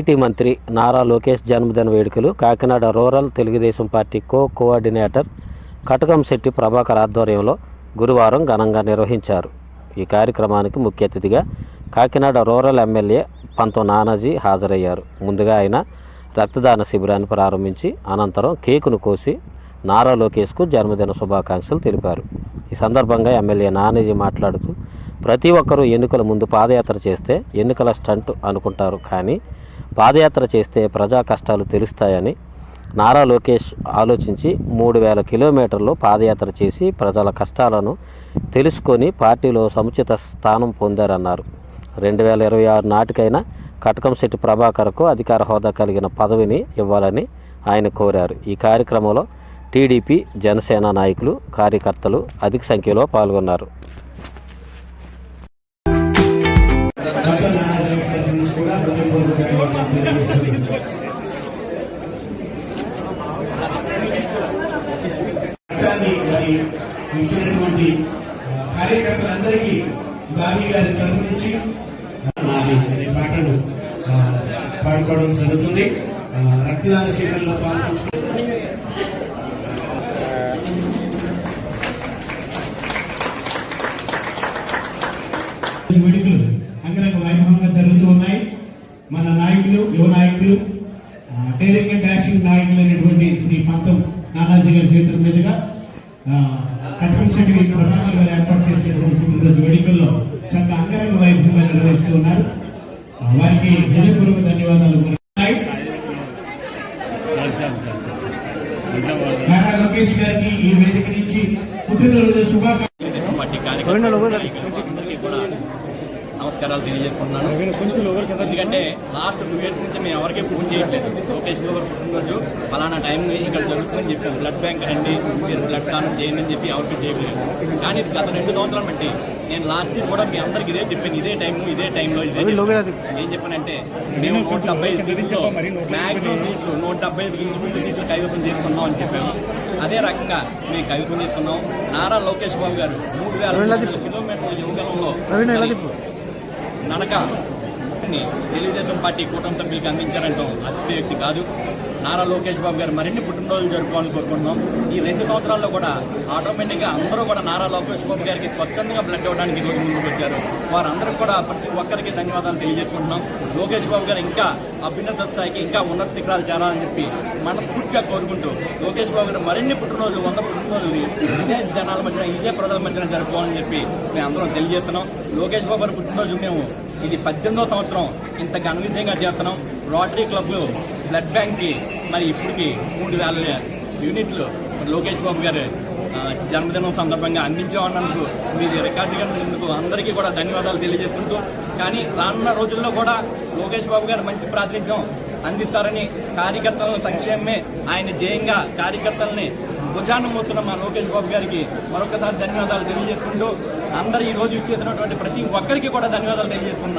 IT మంత్రి నారా లోకేష్ జన్మదిన వేడుకలు Kakinada rural Telugudesam party co coordinator Katakamsetti Prabhakar ఆధ్వర్యంలో గురువారం ఘనంగా నిర్వహించారు. ఈ కార్యక్రమానికి ముఖ్య అతిథిగా కాకినాడ రూరల్ ఎమ్మెల్యే పంతో నానాజీ హాజరయ్యారు. ముందుగా ఆయన రక్తదాన శిబిరాన్ని ప్రారంభించి అనంతరం కేకును కోసి నారా లోకేష్కు జన్మదిన శుభాకాంక్షలు తెలిపారు. ఈ సందర్భంగా ఎమ్మెల్యే నానాజీ మాట్లాడుతూ ప్రతి ఒక్కరూ ఎన్నికల ముందు పాదయాత్ర చేస్తే ఎన్నికల స్టంట్ అనుకుంటారు కానీ పాదయాత్ర చేస్తే ప్రజా కష్టాలు తెలుస్తాయని నారా లోకేష్ ఆలోచించి మూడు వేల కిలోమీటర్లు పాదయాత్ర చేసి ప్రజల కష్టాలను తెలుసుకొని పార్టీలో సముచిత స్థానం పొందారన్నారు. రెండు వేల ఇరవై ఆరు నాటికైనా కటకంశెట్టి ప్రభాకర్కు అధికార హోదా కలిగిన పదవిని ఇవ్వాలని ఆయన కోరారు. ఈ కార్యక్రమంలో టీడీపీ జనసేన నాయకులు కార్యకర్తలు అధిక సంఖ్యలో పాల్గొన్నారు. మరి ఇచ్చినటువంటి కార్యకర్తలందరికీ బాబీ గారి తరఫు నుంచి నాది అనే పాటను పాడుకోవడం జరుగుతుంది. రక్తదాన శిబిరంలో పాల్గొంచుకుంటున్నారు వేడుకలు అంగరంగ వైభవంగా జరుగుతూ ఉన్నాయి. మన నాయకులు యువ నాయకులు డైరింగ్ అండ్ డాషింగ్ నాయకులు అయినటువంటి శ్రీ పంతం నానాజీ గారి చేతుల మీదుగా కటకంశెట్టి ప్రభాకర్ గారు ఏర్పాటు చేసినటువంటి పుట్టినరోజు వేడుకల్లో చక్కగా అంగరంగ వైభవంగా నిర్వహిస్తూ ఉన్నారు. వారికి హృదయపూర్వక ధన్యవాదాలు. నారా లోకేష్ గారికి ఈ వేదిక నుంచి పుట్టినరోజు శుభాకాంక్షలు తెలుగుదేశం పార్టీ కార్యకర్తలకి కూడా నమస్కారాలు తెలియజేసుకుంటున్నాను. ఎందుకంటే లాస్ట్ టూ ఇయర్స్ నుంచి మేము ఎవరికీ ఫోన్ చేయట్లేదు. లోకేష్ గారు పుట్టినరోజు ఫలానా టైం ఇక్కడ జరుగుతుందని చెప్పి బ్లడ్ బ్యాంక్ రండి మీరు బ్లడ్ దానం చేయండి అని చెప్పి ఎవరికి చేయలేదు కానీ గత రెండు సంవత్సరాలు బట్టి నేను లాస్ట్ ఇయర్ కూడా మీ అందరికి ఇదే చెప్పాను. ఇదే టైం ఇదే టైంలో ఇదే చెప్పాను. ఏం చెప్పానంటే మేము నూట డెబ్బై ఐదు సీట్లు మ్యాక్సిమం సీట్లు. నూట డెబ్బై ఐదు ఇంచుమించు సీట్లు కైవసం చేసుకున్నాం అని చెప్పాము అదే రకంగా మేము కైవసం చేసుకున్నాం. నారా లోకేష్ బాబు గారు మూడు వేల కిలోమీటర్ల యువగలంలో நடக்கா ని తెలుగుదేశం పార్టీ కూటమి సభ్యులకు అందించారంటాం అతిశయోక్తి కాదు. నారా లోకేష్ బాబు గారు మరిన్ని పుట్టినరోజులు జరుపుకోవాలని కోరుకుంటున్నాం. ఈ రెండు సంవత్సరాల్లో కూడా ఆటోమేటిక్గా అందరూ కూడా నారా లోకేష్ బాబు గారికి స్వచ్ఛందంగా బ్లడ్ ఇవ్వడానికి రోజు ముందుకు వచ్చారు. వారందరూ కూడా ప్రతి ఒక్కరికి ధన్యవాదాలు తెలియజేసుకుంటున్నాం. లోకేష్ బాబు గారు ఇంకా అభ్యున్నత స్థాయికి ఇంకా ఉన్నత శిఖరాలు చేరాలని చెప్పి మనస్ఫూర్తిగా కోరుకుంటూ లోకేష్ బాబు గారు మరిన్ని పుట్టినరోజులు వంద పుట్టినరోజులు ఇదే జనాల మధ్యన ఇదే ప్రజల మధ్యన జరుపుకోవాలని చెప్పి మేము అందరం తెలియజేస్తున్నాం. లోకేష్ బాబు గారి పుట్టినరోజు మేము ఇది పద్దెనిమిదో సంవత్సరం. ఇంత ఘన విజయంగా చేస్తున్నాం. రోటరీ క్లబ్ బ్లడ్ బ్యాంక్కి మరి ఇప్పటికి మూడు వేల యూనిట్లు. లోకేష్ బాబు గారు జన్మదినం సందర్భంగా అందించామన్నందుకు మీది రికార్డుగా ఉన్నందుకు అందరికీ కూడా ధన్యవాదాలు తెలియజేసుకుంటూ కానీ రానున్న రోజుల్లో కూడా లోకేష్ బాబు గారు మంచి ప్రాతినిధ్యం అందిస్తారని కార్యకర్తల సంక్షేమమే ఆయన జయంగా కార్యకర్తల్ని భుజాన్ని మోస్తున్న మా లోకేష్ బాబు గారికి మరొకసారి ధన్యవాదాలు తెలియజేసుకుంటూ అందరూ ఈ రోజు ఇచ్చేసినటువంటి ప్రతి ఒక్కరికి కూడా ధన్యవాదాలు తెలియజేసుకున్నాను